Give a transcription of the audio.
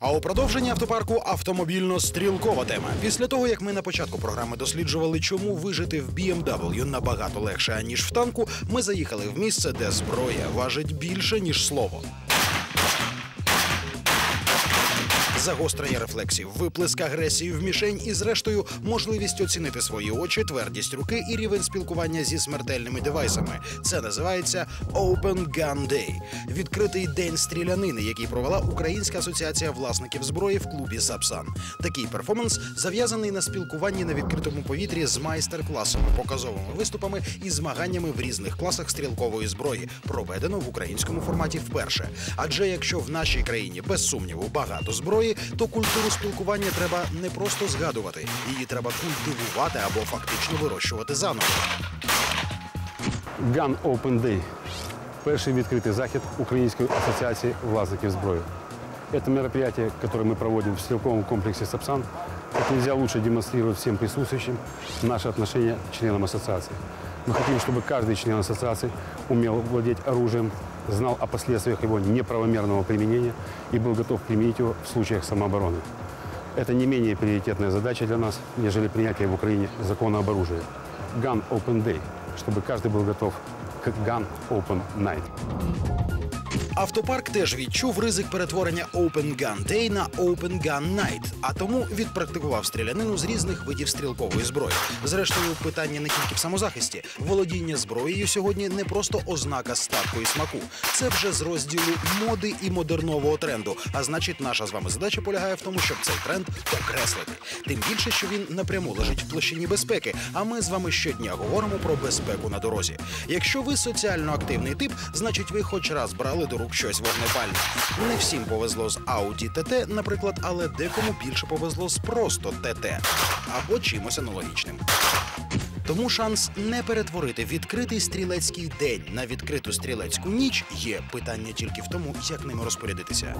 А у продовженні автопарку автомобільно-стрілкова тема. Після того, як ми на початку програми досліджували, чому вижити в BMW набагато легше, аніж в танку, ми заїхали в місце, де зброя важить більше, ніж слово. Загострення рефлексів, виплеск агресії в мішень і, зрештою, можливість оцінити свої очі, твердість руки і рівень спілкування зі смертельними девайсами. Це називається Open Gun Day – відкритий день стрілянини, який провела Українська асоціація власників зброї в клубі Сапсан. Такий перформанс зав'язаний на спілкуванні на відкритому повітрі з майстер-класами, показовими виступами і змаганнями в різних класах стрілкової зброї, проведено в українському форматі вперше. Адже якщо в нашій країні без сумніву багато зброї, то культуру спілкування треба не просто згадувати, її треба культивувати або фактично вирощувати заново. Gun Open Day – перший відкритий захід Української асоціації власників зброї. Это мероприятие, которое мы проводим в стрелковом комплексе «Сапсан», как нельзя лучше демонстрирует всем присутствующим наше отношение к членам ассоциации. Мы хотим, чтобы каждый член ассоциации умел владеть оружием, знал о последствиях его неправомерного применения и был готов применить его в случаях самообороны. Это не менее приоритетная задача для нас, нежели принятие в Украине закона об оружии. Gun Open Day, чтобы каждый был готов к Gun Open Night. Автопарк теж відчув ризик перетворення Open Gun Day на Open Gun Night, а тому відпрактикував стрілянину з різних видів стрілкової зброї. Зрештою, питання не тільки в самозахисті. Володіння зброєю сьогодні не просто ознака статку і смаку. Це вже з розділу моди і модернового тренду. А значить, наша з вами задача полягає в тому, щоб цей тренд окреслити. Тим більше, що він напряму лежить в площині безпеки. А ми з вами щодня говоримо про безпеку на дорозі. Якщо ви соціально активний тип, значить ви хоч раз брали до щось вогнепальне. Не всім повезло з Audi TT, наприклад, але декому більше повезло з просто TT. або чимось аналогічним. Тому шанс не перетворити відкритий стрілецький день на відкриту стрілецьку ніч є питання тільки в тому, як ними розпорядитися.